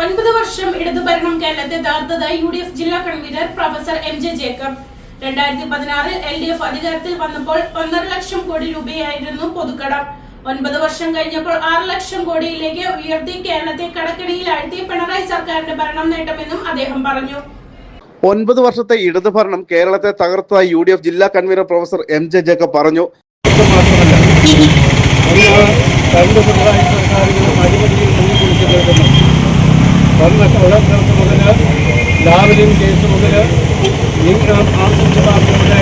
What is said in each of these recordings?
ഒൻപത് വർഷം ഇടതുഭരണം കേരളത്തെ തകർത്തതായി യു ഡി എഫ് ജില്ലാ convener professor M J Jacob. രണ്ടായിരത്തി പതിനാറിൽ എൽ ഡി എഫ് അധികാരത്തിൽ വന്നപ്പോൾ ഒന്നര ലക്ഷം കോടി രൂപയായിരുന്നു പൊതുക്കടം. ഒൻപത് വർഷം കഴിഞ്ഞപ്പോൾ ആറ് ലക്ഷം കോടിയിലേക്ക് ഉയർത്തി കേരളത്തെ കടക്കിണിയിലാഴ്ത്തി പിണറായി സർക്കാരിന്റെ ഭരണം നേട്ടമെന്നും അദ്ദേഹം പറഞ്ഞു. ഒൻപത് വർഷത്തെ ഇടതുഭരണം കേരളത്തെ തകർത്തതായി യു ഡി എഫ് ജില്ലാ convener professor M J Jacob പറഞ്ഞു. രണ്ട് പിണറായി സർക്കാരുകളും വന്ന കള്ളക്കടത്ത് മുതൽ ലാവലിൻ കേസ് മുതൽ നിങ്ങൾ ആസൂത്രണങ്ങളുടെ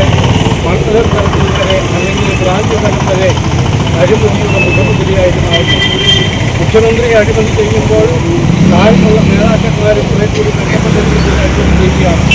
മണ്ഡലം തലത്തിൽ വരെ അല്ലെങ്കിൽ ബ്രാഞ്ച് തലം വരെ അഴിമതിയുടെ മുഖമുദ്രയായിട്ട് മാറി മുഖ്യമന്ത്രിയെ അഴിമതി ചെയ്യുമ്പോൾ താഴ്ന്നുള്ള നേതാക്കന്മാരും കുറെ കൂടി മെച്ചപ്പെട്ട രീതിയിൽ അഴിമതി ചെയ്യുകയാണ്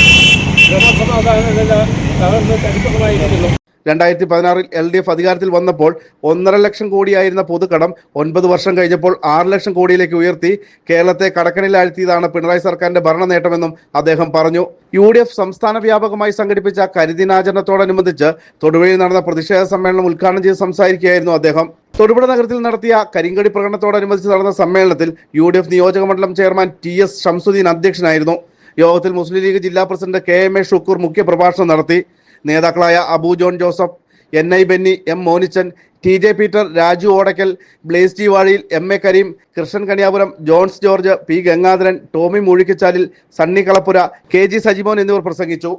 ക്രമസമാധാന നില തകർന്ന് ചരിത്രമായിരിക്കുന്നു രണ്ടായിരത്തി പതിനാറിൽ എൽ ഡി എഫ് അധികാരത്തിൽ വന്നപ്പോൾ ഒന്നര ലക്ഷം കോടിയായിരുന്ന പൊതുക്കടം ഒൻപത് വർഷം കഴിഞ്ഞപ്പോൾ ആറ് ലക്ഷം കോടിയിലേക്ക് ഉയർത്തി. കേരളത്തെ കടക്കണിലാഴ്ത്തിയതാണ് പിണറായി സർക്കാരിന്റെ ഭരണ നേട്ടമെന്നും അദ്ദേഹം പറഞ്ഞു. യു ഡി എഫ് സംസ്ഥാന വ്യാപകമായി സംഘടിപ്പിച്ച കരിദിനാചരണത്തോടനുബന്ധിച്ച് തൊടുപുഴയിൽ നടന്ന പ്രതിഷേധ സമ്മേളനം ഉദ്ഘാടനം ചെയ്ത് സംസാരിക്കുകയായിരുന്നു അദ്ദേഹം. തൊടുപുഴ നഗരത്തിൽ നടത്തിയ കരിങ്കടി പ്രകടനത്തോടനുബന്ധിച്ച് നടന്ന സമ്മേളനത്തിൽ യു ഡി എഫ് നിയോജക മണ്ഡലം ചെയർമാൻ ടി എസ് ഷംസുദ്ദീൻ അധ്യക്ഷനായിരുന്നു. യോഗത്തിൽ മുസ്ലിം ലീഗ് ജില്ലാ president K M A Shukkur മുഖ്യപ്രഭാഷണം നടത്തി. നേതാക്കളായ Abu John Joseph N I Benny M Monichan T J Peter Raju Odakkal Blaise T Vazhiyil M A Kareem Krishnan Kaniyapuram Johns George P Gangadharan Tomy Moozhikkachalil Sunny Kalappura K G Sajimon എന്നിവർ പ്രസംഗിച്ചു.